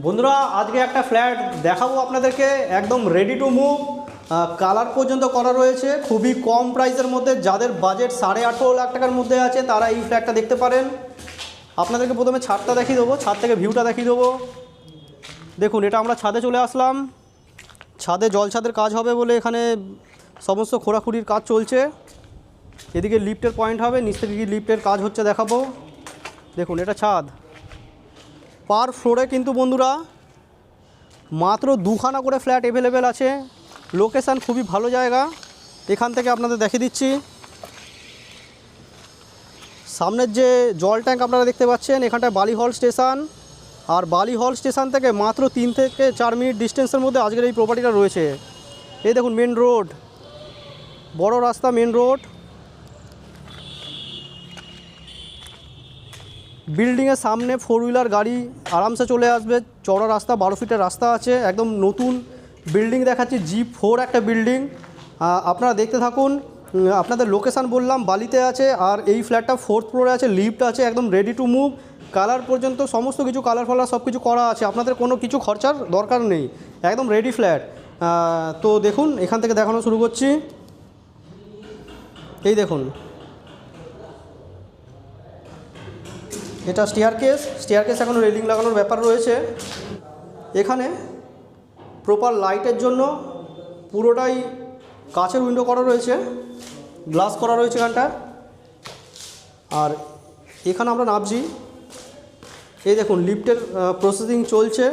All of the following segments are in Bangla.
বন্ধুরা, আজকে একটা ফ্ল্যাট দেখাবো আপনাদেরকে, একদম রেডি টু মুভ কালার পর্যন্ত করা রয়েছে, খুবই কম প্রাইসের মধ্যে, যাদের বাজেট সাড়ে আঠেরো লাখ টাকার মধ্যে আছে, তারা এই ফ্ল্যাটটা দেখতে পারেন। আপনাদেরকে প্রথমে ছাদটা দেখিয়ে দেবো, ছাদ থেকে ভিউটা দেখিয়ে দেবো। দেখুন, এটা আমরা ছাদে চলে আসলাম। ছাদে জল ছাদের কাজ হবে বলে এখানে সমস্ত খোঁড়াখুড়ির কাজ চলছে। এদিকে লিফটের পয়েন্ট হবে, নিচ থেকে কি লিফটের কাজ হচ্ছে দেখাবো। দেখুন, এটা ছাদ। পার ফ্লোরে কিন্তু বন্ধুরা মাত্র দুখানা করে ফ্ল্যাট অ্যাভেলেবেল আছে। লোকেশান খুবই ভালো জায়গা। এখান থেকে আপনাদের দেখিয়ে দিচ্ছি। সামনের যে জল ট্যাঙ্ক আপনারা দেখতে পাচ্ছেন এখানটায় বালি হল স্টেশন। আর বালি হল স্টেশন থেকে মাত্র তিন থেকে চার মিনিট ডিস্টেন্সের মধ্যে আজকের এই প্রপার্টিটা রয়েছে। এই দেখুন মেন রোড বড় রাস্তা মেন রোড বিল্ডিংয়ের সামনে ফোর হুইলার গাড়ি আরামসে চলে আসবে। চড়া রাস্তা, বারো ফিটের রাস্তা আছে, একদম নতুন বিল্ডিং দেখাচ্ছি জি ফোর একটা বিল্ডিং। আপনারা দেখতে থাকুন আপনাদের লোকেশান বললাম, বালিতে আছে, আর এই ফ্ল্যাটটা ফোর্থ ফ্লোরে আছে লিফট আছে, একদম রেডি টু মুভ কালার পর্যন্ত সমস্ত কিছু কালার ফালার সব কিছু করা আছে। আপনাদের কোনো কিছু খরচার দরকার নেই, একদম রেডি ফ্ল্যাট তো দেখুন, এখান থেকে দেখানো শুরু করছি। এই দেখুন এটা স্টিয়ার কেস স্টিয়ার কেস এখনও রেলিং লাগানোর ব্যাপার রয়েছে। এখানে প্রপার লাইটের জন্য পুরোটাই কাচের উইন্ডো করা রয়েছে। গ্লাস করা রয়েছে এখানটা আর এখানে আমরা নামছি। এই দেখুন লিফটের প্রসেসিং চলছে।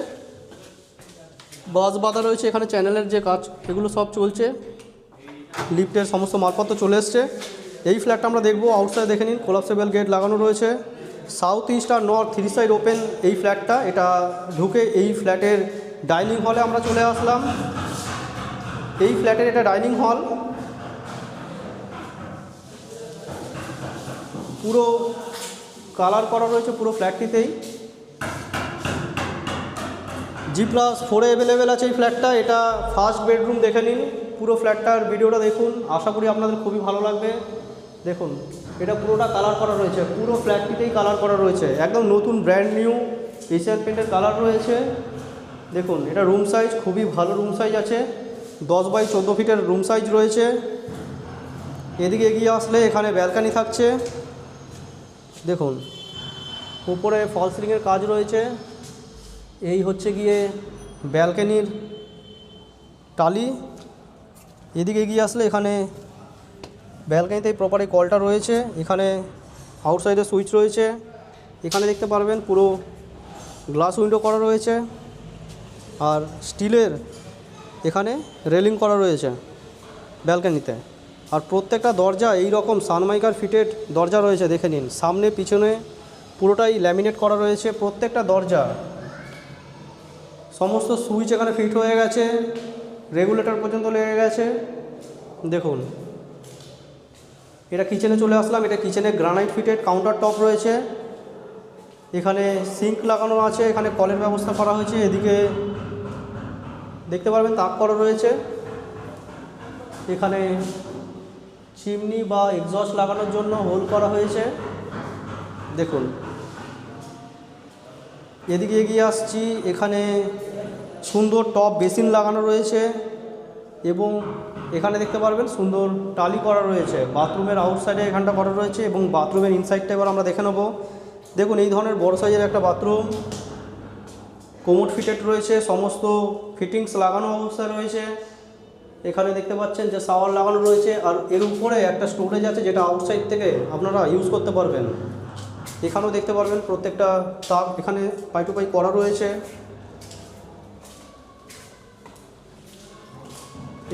বাস বাঁধা রয়েছে এখানে চ্যানেলের যে কাজ, এগুলো সব চলছে। লিফটের সমস্ত মালপত্র চলে এসছে। এই ফ্ল্যাটটা আমরা দেখব। আউটসাইড দেখে নিন কোলাপসেবল গেট লাগানো রয়েছে। সাউথ ইস্ট আর নর্থ থ্রি সাইড ওপেন এই ফ্ল্যাটটা। এটা ঢুকে এই ফ্ল্যাটের ডাইনিং হলে আমরা চলে আসলাম। এই ফ্ল্যাটের এটা ডাইনিং হল। পুরো কালার করা রয়েছে পুরো ফ্ল্যাটটিতেই। জি প্লাস ফোরে অ্যাভেলেবেল আছে এই ফ্ল্যাটটা। এটা ফার্স্ট বেডরুম দেখে নিন। পুরো ফ্ল্যাটটার ভিডিওটা দেখুন। আশা করি আপনাদের খুবই ভালো লাগবে। দেখুন, এটা পুরোটা কালার করা রয়েছে, পুরো ফ্ল্যাটটিতেই কালার করা রয়েছে, একদম নতুন ব্র্যান্ড নিউ এশিয়ান পেন্টের কালার রয়েছে। দেখুন, এটা রুম সাইজ খুবই ভালো রুম সাইজ আছে, দশ বাই চোদ্দ ফিটের রুম সাইজ রয়েছে। এদিকে এগিয়ে আসলে এখানে ব্যালকানি থাকছে। দেখুন, উপরে ফল সিলিংয়ের কাজ রয়েছে। এই হচ্ছে গিয়ে ব্যালকানির টালি। এদিকে এগিয়ে আসলে এখানে ব্যালকানিতে প্রপার এই কলটা রয়েছে। এখানে আউটসাইডে সুইচ রয়েছে। এখানে দেখতে পারবেন পুরো গ্লাস উইন্ডো করা রয়েছে। আর স্টিলের এখানে রেলিং করা রয়েছে ব্যালকানিতে আর প্রত্যেকটা দরজা এই রকম সানমাইকার ফিটেড দরজা রয়েছে, দেখে নিন। সামনে, পিছনে পুরোটাই ল্যামিনেট করা রয়েছে। প্রত্যেকটা দরজা, সমস্ত সুইচ এখানে ফিট হয়ে গেছে। রেগুলেটর পর্যন্ত লেগে গেছে। দেখুন এটা কিচেনে চলে আসলাম। এটা কিচেনে গ্রানাইট ফিটেড কাউন্টার টপ রয়েছে। এখানে সিঙ্ক লাগানো আছে। এখানে কলের ব্যবস্থা করা হয়েছে। এদিকে দেখতে পারবেন তাক করা রয়েছে। এখানে চিমনি বা এক্সস্ট লাগানোর জন্য হোল করা হয়েছে। দেখুন। এদিকে এগিয়ে আসছি। এখানে সুন্দর টপ বেসিন লাগানো রয়েছে এবং এখানে দেখতে পারবেন সুন্দর টালি করা রয়েছে। বাথরুমের আউটসাইডে এখানটা করা রয়েছে এবং বাথরুমের ইনসাইডটা এবার আমরা দেখে নেব। দেখুন, এই ধরনের বড় সাইজের একটা বাথরুম কোমোড ফিটেড রয়েছে, সমস্ত ফিটিংস লাগানো অবস্থায় রয়েছে। এখানে দেখতে পাচ্ছেন যে শাওয়ার লাগানো রয়েছে আর এর উপরে একটা স্টোরেজ আছে যেটা আউটসাইড থেকে আপনারা ইউজ করতে পারবেন। এখানেও দেখতে পারবেন প্রত্যেকটা তাক এখানে পাই টু পাই করা রয়েছে।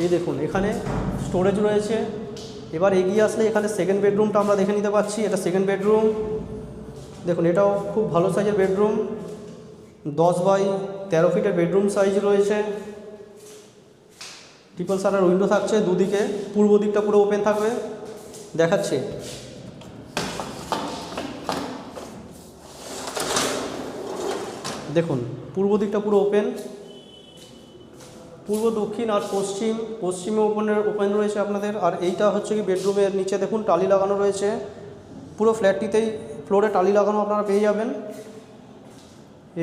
এই দেখুন, এখানে স্টোরেজ রয়েছে। এবার এগিয়ে আসলে এখানে সেকেন্ড বেডরুমটা আমরা দেখে নিতে পাচ্ছি এটা সেকেন্ড বেডরুম দেখুন, এটাও খুব ভালো সাইজের বেডরুম দশ বাই তেরো ফিটের বেডরুম সাইজ রয়েছে। ট্রিপল সারার উইন্ডো থাকছে দুদিকে। পূর্ব দিকটা পুরো ওপেন থাকবে। দেখাচ্ছে। দেখুন, পূর্ব দিকটা পুরো ওপেন পূর্ব, দক্ষিণ আর পশ্চিম। পশ্চিমে ওপেনের ওপেন রয়েছে আপনাদের। আর এইটা হচ্ছে কি বেডরুমের নিচে দেখুন, টালি লাগানো রয়েছে। পুরো ফ্ল্যাটটিতেই ফ্লোরে টালি লাগানো আপনারা পেয়ে যাবেন।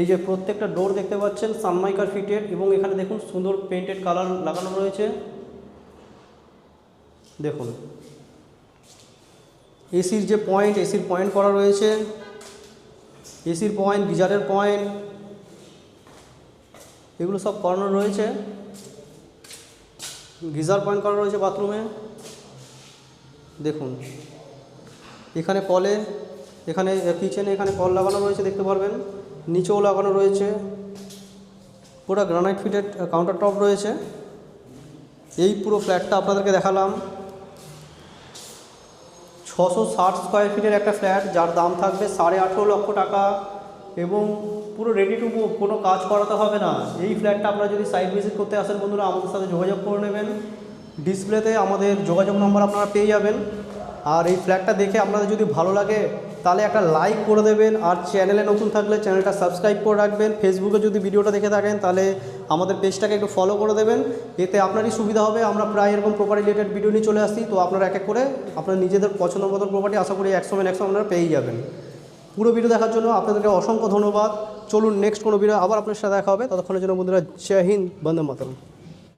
এই যে প্রত্যেকটা ডোর দেখতে পাচ্ছেন সানমাইকার ফিটেড এবং এখানে দেখুন সুন্দর পেন্টেড কালার লাগানো রয়েছে। দেখুন। এসির যে পয়েন্ট এসির পয়েন্ট করা রয়েছে। এসির পয়েন্ট গিজারের পয়েন্ট এগুলো সব করানো রয়েছে। গিজার পয়েন্ট করা রয়েছে বাথরুমে দেখুন, এখানে কলে, এখানে কিচেনে এখানে কল লাগানো রয়েছে, দেখতে পারবেন। নিচেও লাগানো রয়েছে। পুরো গ্রানাইট ফিটেড কাউন্টার টপ রয়েছে। এই পুরো ফ্ল্যাটটা আপনাদেরকে দেখালাম। ছশো ষাট স্কোয়ার ফিটের একটা ফ্ল্যাট যার দাম থাকবে সাড়ে আঠেরো লক্ষ টাকা। এবং পুরো রেডি টু মুভ কোনো কাজ করাতে হবে না। এই ফ্ল্যাটটা আপনারা যদি সাইট ভিজিট করতে আসেন বন্ধুরা, আমাদের সাথে যোগাযোগ করে নেবেন। ডিসপ্লেতে আমাদের যোগাযোগ নম্বর আপনারা পেয়ে যাবেন। আর এই ফ্ল্যাটটা দেখে আপনাদের যদি ভালো লাগে, তাহলে একটা লাইক করে দেবেন। আর চ্যানেলে নতুন থাকলে চ্যানেলটা সাবস্ক্রাইব করে রাখবেন। ফেসবুকে যদি ভিডিওটা দেখে থাকেন, তাহলে আমাদের পেজটাকে একটু ফলো করে দেবেন। এতে আপনারই সুবিধা হবে। আমরা প্রায় এরকম প্রপার্টি রিলেটেড ভিডিও নিয়ে চলে আসি তো আপনারা এক এক করে আপনার নিজেদের পছন্দ মতন প্রপার্টি আশা করি একশো মেন একশো আপনারা পেয়েই যাবেন। পুরো ভিডিও দেখার জন্য আপনাদেরকে অসংখ্য ধন্যবাদ। চলুন নেক্সট কোনো ভিডিও আবার আপনার সাথে দেখা হবে। ততক্ষণের জন্য বন্ধুরা, জয় হিন্দ, বন্দে মাতরম।